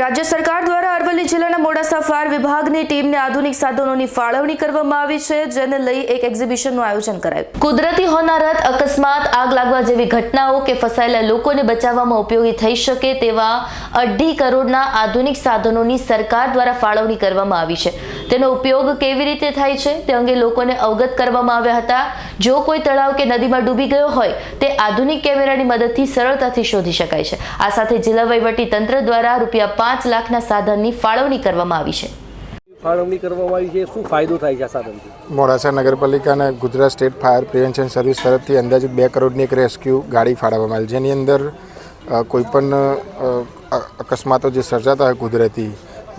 રાજ્ય સરકાર દ્વારા અરવલ્લી જિલ્લાના મોડાસા ફાયર વિભાગની ટીમને આધુનિક સાધનોની ફાળવણી કરવામાં આવી છે, જેને લઈ એક એક્ઝિબિશનનું આયોજન કરાયું. કુદરતી હોનારત, અકસ્માત, આગ લાગવા જેવી ઘટનાઓ કે ફસાયેલા લોકોને બચાવવામાં ઉપયોગી થઈ શકે તેવા અઢી કરોડના આધુનિક સાધનોની સરકાર દ્વારા ફાળવણી કરવામાં આવી છે. તેનો ઉપયોગ કેવી રીતે થાય છે તે અંગે લોકોને અવગત કરવામાં આવ્યા હતા. જો કોઈ તળાવ કે નદીમાં ડૂબી ગયો હોય તે આધુનિક કેમેરાની મદદથી સરળતાથી શોધી શકાય છે. આ સાથે જિલ્લા વહીવટી તંત્ર દ્વારા રૂપિયા પાંચ લાખના સાધનની ફાળવણી કરવામાં આવી છે. ફાળવણી કરવામાં આવી છે. શું ફાયદો થાય છે આ સાધનથી? મોડાસા નગરપાલિકા અને Gujarat state fire prevention service તરફથી અંદાજિત બે કરોડની એક રેસ્ક્યુ ગાડી ફાળવવામાં આવી. જેની અંદર કોઈપણ અકસ્માતો જે સર્જાતા હોય કુદરતી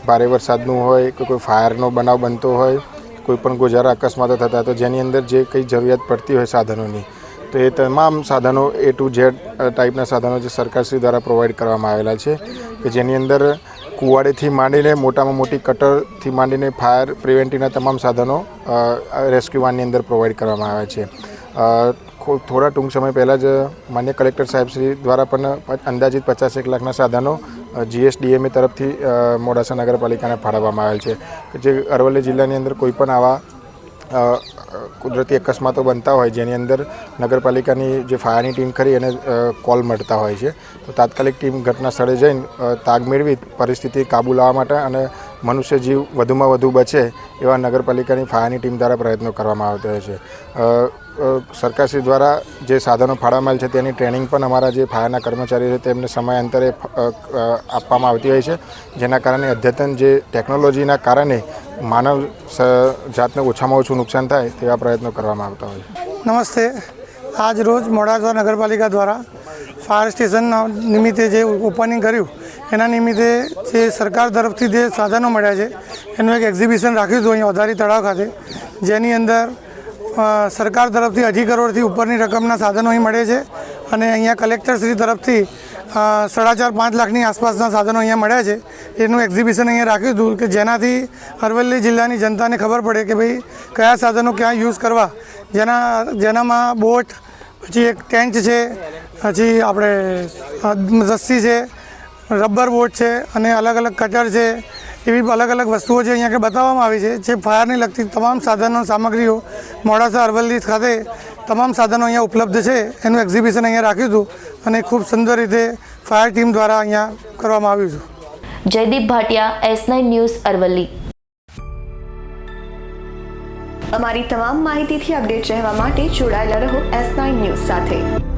ભારે વરસાદનું હોય કે કોઈ ફાયરનો બનાવ બનતો હોય, કોઈ પણ ગોજારા અકસ્માતો થતા તો જેની અંદર જે કંઈ જરૂરિયાત પડતી હોય સાધનોની, તો એ તમામ સાધનો એ ટુ ઝેડ ટાઈપના સાધનો જે સરકારશ્રી દ્વારા પ્રોવાઈડ કરવામાં આવેલા છે, કે જેની અંદર કુવાડેથી માંડીને મોટામાં મોટી કટરથી માંડીને ફાયર પ્રિવેન્ટિવના તમામ સાધનો રેસ્ક્યુ વાનની અંદર પ્રોવાઈડ કરવામાં આવે છે. થોડા ટૂંક સમય પહેલાં જ માન્ય કલેક્ટર સાહેબશ્રી દ્વારા પણ અંદાજિત પચાસ એક લાખના સાધનો જીએસડીએમએ તરફથી મોડાસા નગરપાલિકાને ફાળવવામાં આવેલ છે. જે અરવલ્લી જિલ્લાની અંદર કોઈપણ આવા કુદરતી અકસ્માતો બનતા હોય, જેની અંદર નગરપાલિકાની જે ફાયરની ટીમ ખરી એને કોલ મળતા હોય છે. તો તાત્કાલિક ટીમ ઘટના સ્થળે જઈને તાગ મેળવી પરિસ્થિતિ કાબૂ લાવવા માટે અને મનુષ્ય જીવ વધુમાં વધુ બચે એવા નગરપાલિકાની ફાયરની ટીમ દ્વારા પ્રયત્નો કરવામાં આવતા હોય છે. સરકારશ્રી દ્વારા જે સાધનો ફાળવવામાં છે તેની ટ્રેનિંગ પણ અમારા જે ફાયરના કર્મચારીઓ છે તેમને સમયાંતરે આપવામાં આવતી હોય છે. જેના કારણે અદ્યતન જે ટેકનોલોજીના કારણે માનવ જાતને ઓછામાં ઓછું નુકસાન થાય તેવા પ્રયત્નો કરવામાં આવતા હોય છે. નમસ્તે. આજ રોજ મોડાસા નગરપાલિકા દ્વારા ફાયર સ્ટેશન નિમિત્તે જે ઓપનિંગ કર્યું એના નિમિત્તે જે સરકાર તરફથી જે સાધનો મળ્યા છે, એનું એક એક્ઝિબિશન રાખ્યું હતું અહીંયા વધારી તળાવ ખાતે, જેની અંદર સરકાર તરફથી અઢી કરોડથી ઉપરની રકમના સાધનો અહીં મળે છે અને અહીંયા કલેક્ટરશ્રી તરફથી સાડા ચાર પાંચ લાખની આસપાસના સાધનો અહીંયા મળ્યા છે. એનું એક્ઝિબિશન અહીંયા રાખ્યું હતું કે જેનાથી અરવલ્લી જિલ્લાની જનતાને ખબર પડે કે ભાઈ કયા સાધનો ક્યાં યુઝ કરવા. જેના, જેનામાં બોટ, પછી એક ટેન્ટ છે, પછી આપણે રસ્સી છે રબર બોટ છે અને અલગ અલગ કટર છે. એવી અલગ અલગ વસ્તુઓ છે અહીંયા આગળ બતાવવામાં આવી છે. જે ફાયરને લગતી તમામ સાધનો સામગ્રીઓ મોડાસા અરવલ્લી ખાતે તમામ સાધનો અહીંયા ઉપલબ્ધ છે. એનું એક્ઝિબિશન અહીંયા રાખ્યું હતું અને ખૂબ સુંદર રીતે ફાયર ટીમ દ્વારા અહીંયા કરવામાં આવ્યું હતું Jaydeep Bhatia S nine news Aravalli. અમારી તમામ માહિતીથી અપડેટ રહેવા માટે જોડાયેલા રહો એસ નાઇન ન્યૂઝ સાથે.